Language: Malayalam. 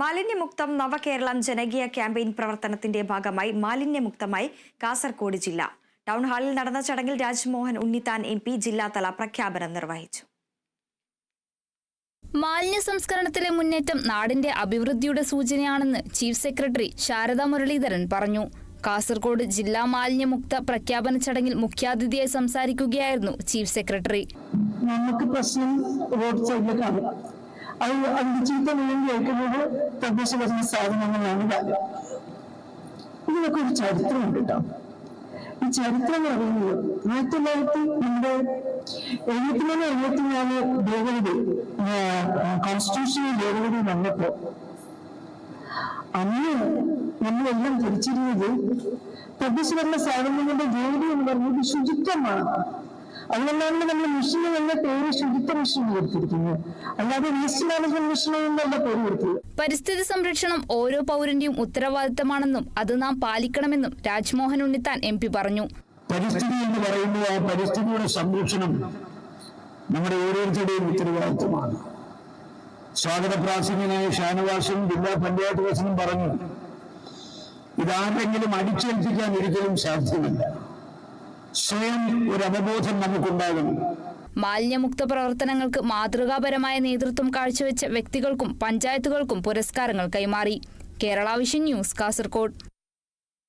മാലിന്യമുക്തം നവകേരളം ജനകീയ ക്യാമ്പയിൻ പ്രവർത്തനത്തിന്റെ ഭാഗമായി മാലിന്യമുക്തമായി കാസർഗോഡ് ജില്ല. ടൗൺ ഹാളിൽ നടന്ന ചടങ്ങിൽ രാജ്മോഹൻ ഉണ്ണിത്താൻ എം പി ജില്ലാതല പ്രഖ്യാപനം നിർവഹിച്ചു. മാലിന്യ സംസ്കരണത്തിലെ മുന്നേറ്റം നാടിന്റെ അഭിവൃദ്ധിയുടെ സൂചനയാണെന്ന് ചീഫ് സെക്രട്ടറി ശാരദ മുരളീധരൻ പറഞ്ഞു. കാസർഗോഡ് ജില്ലാ മാലിന്യമുക്ത പ്രഖ്യാപന ചടങ്ങിൽ മുഖ്യാതിഥിയായി സംസാരിക്കുകയായിരുന്നു ചീഫ് സെക്രട്ടറി. നമുക്ക് പ്രശ്നം റോഡ് സൈഡിലേക്കാണ് അത് അതിന്റെ ചീത്ത മുഴുവൻ കേൾക്കുന്നത് തദ്ദേശ ഭരണ സ്ഥാപനങ്ങളാണ് കാര്യം ഇതിനൊക്കെ ഒരു ചരിത്രമുണ്ട് കേട്ടോ. ഈ ചരിത്രം എന്ന് പറയുന്നത് ആയിരത്തി തൊള്ളായിരത്തി നമ്മുടെ എഴുപത്തിമൂന്ന് എഴുപത്തിനാല് ഭേദഗതി കോൺസ്റ്റിറ്റ്യൂഷണൽ ഭേദഗതി വന്നപ്പോ അന്ന് നമ്മളെല്ലാം ധരിച്ചിരുന്നത് തദ്ദേശ ഭരണ സ്ഥാപനങ്ങളുടെ ജോലി എന്ന് പറയുന്നത് ശുചിത്വമാണ്. അതുകൊണ്ടാണ് നമ്മൾ മിഷന് എന്ന പേര് ശുചിത്വ മിഷൻ കൊടുത്തിരിക്കുന്നത്. അല്ലാതെ വേസ്റ്റ് മാനേജ്മെന്റ് മിഷൻ എന്നല്ല പേര് കൊടുത്തത് പരിസ്ഥിതി സംരക്ഷണം ഓരോ പൗരന്റെയും ഉത്തരവാദിത്തമാണെന്നും അത് നാം പാലിക്കണമെന്നും രാജ്മോഹൻ ഉണ്ണിത്താൻ എം പി പറഞ്ഞു. പരിസ്ഥിതി എന്ന് പറയുന്നത് ആ പരിസ്ഥിതിയുടെ സംരക്ഷണം നമ്മുടെ ഓരോരുത്തരുടെയും ഉത്തരവാദിത്തമാണ്. സ്വാഗത പ്രാസംഗികനായ ഷാനവാസും ജില്ലാ പഞ്ചായത്ത് പ്രസിഡന്റും പറഞ്ഞു ഇതാരെങ്കിലും അടിച്ചേൽപ്പിക്കാൻ ഒരിക്കലും സാധ്യമല്ല. സ്വയം ഒരു അവബോധം നമുക്കുണ്ടാകണം മാലിന്യമുക്ത പ്രവർത്തനങ്ങൾക്ക് മാതൃകാപരമായ നേതൃത്വം കാഴ്ചവെച്ച വ്യക്തികൾക്കും പഞ്ചായത്തുകൾക്കും പുരസ്കാരങ്ങൾ കൈമാറി. Kerala vision news Kasaragod